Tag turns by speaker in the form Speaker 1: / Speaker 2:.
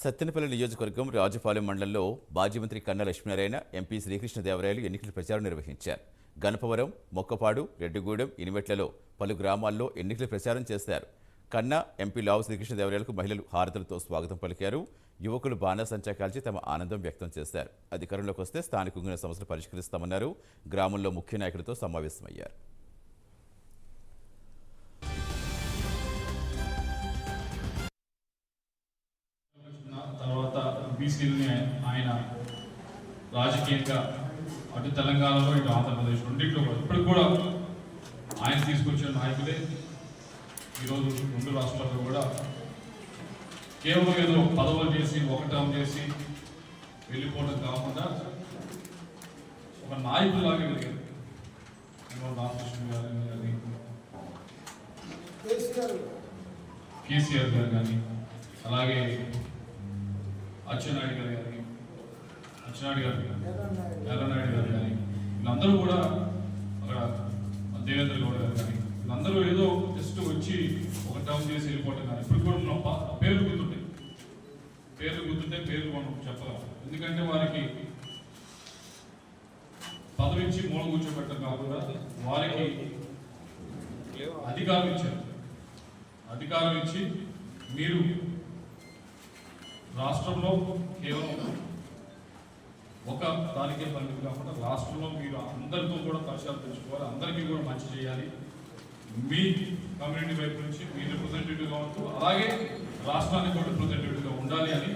Speaker 1: సత్తెనపల్లి నియోజకవర్గం రాజపాలెం మండలంలో మాజీ మంత్రి కన్నా లక్ష్మీనారాయణ ఎంపీ శ్రీకృష్ణదేవరాయలు ఎన్నికల ప్రచారం నిర్వహించారు. గణపవరం మొక్కపాడు రెడ్డిగూడెం ఇనిమెట్లలో పలు గ్రామాల్లో ఎన్నికల ప్రచారం చేశారు. కన్నా ఎంపీ లావు శ్రీకృష్ణదేవరాయలకు మహిళలు హారతులతో స్వాగతం పలికారు. యువకులు బాణాసంచా కాల్చి తమ ఆనందం వ్యక్తం చేశారు. అధికారంలోకి వస్తే స్థానికంగా సమస్యలు పరిష్కరిస్తామన్నారు. గ్రామంలో ముఖ్య నాయకులతో సమావేశమయ్యారు.
Speaker 2: బీసీలని ఆయన రాజకీయంగా అటు తెలంగాణలో ఇటు ఆంధ్రప్రదేశ్ రెండింటిలో కూడా ఇప్పటికి కూడా ఆయన తీసుకొచ్చిన నాయకులే. ఈరోజు రెండు రాష్ట్రాల్లో కూడా కేవలం ఏదో పదవులు చేసి ఒకటం చేసి వెళ్ళిపోవడం కాకుండా ఒక నాయకులాగా ఎదిగారు రామకృష్ణ గారు కానీ కేసీఆర్ గారు కానీ అలాగే అచ్చెన్నాయుడు గారు కానీ అచ్చెన్నాయుడు గారు ఎర్రనాయుడు గారు కానీ వీళ్ళందరూ కూడా అక్కడ దేవేంద్ర గౌడ్ గారు కానీ వీళ్ళందరూ ఏదో జస్ట్ వచ్చి ఒక టర్మ్ చేసి వెళ్ళిపోవటం కానీ ఇప్పుడు కూడా మనం పేర్లు గుర్తుంటాయి. పేర్లు గుర్తుంటే పేర్లు మనం చెప్పగలం. ఎందుకంటే వారికి పదవి ఇచ్చి మూల కూర్చోబెట్టడం కాకుండా వారికి అధికారం ఇచ్చారు. అధికారం ఇచ్చి మీరు రాష్ట్రంలో కేవలం ఒక దానికే పరిమితి కాకుండా రాష్ట్రంలో మీరు అందరితో కూడా పరిచయాలు తెచ్చుకోవాలి అందరికీ కూడా మంచి చేయాలి. మీ కమ్యూనిటీ వైపు నుంచి మీ రిప్రజెంటేటివ్గా ఉంటూ అలాగే రాష్ట్రానికి కూడా రిప్రజెంటేటివ్గా ఉండాలి అని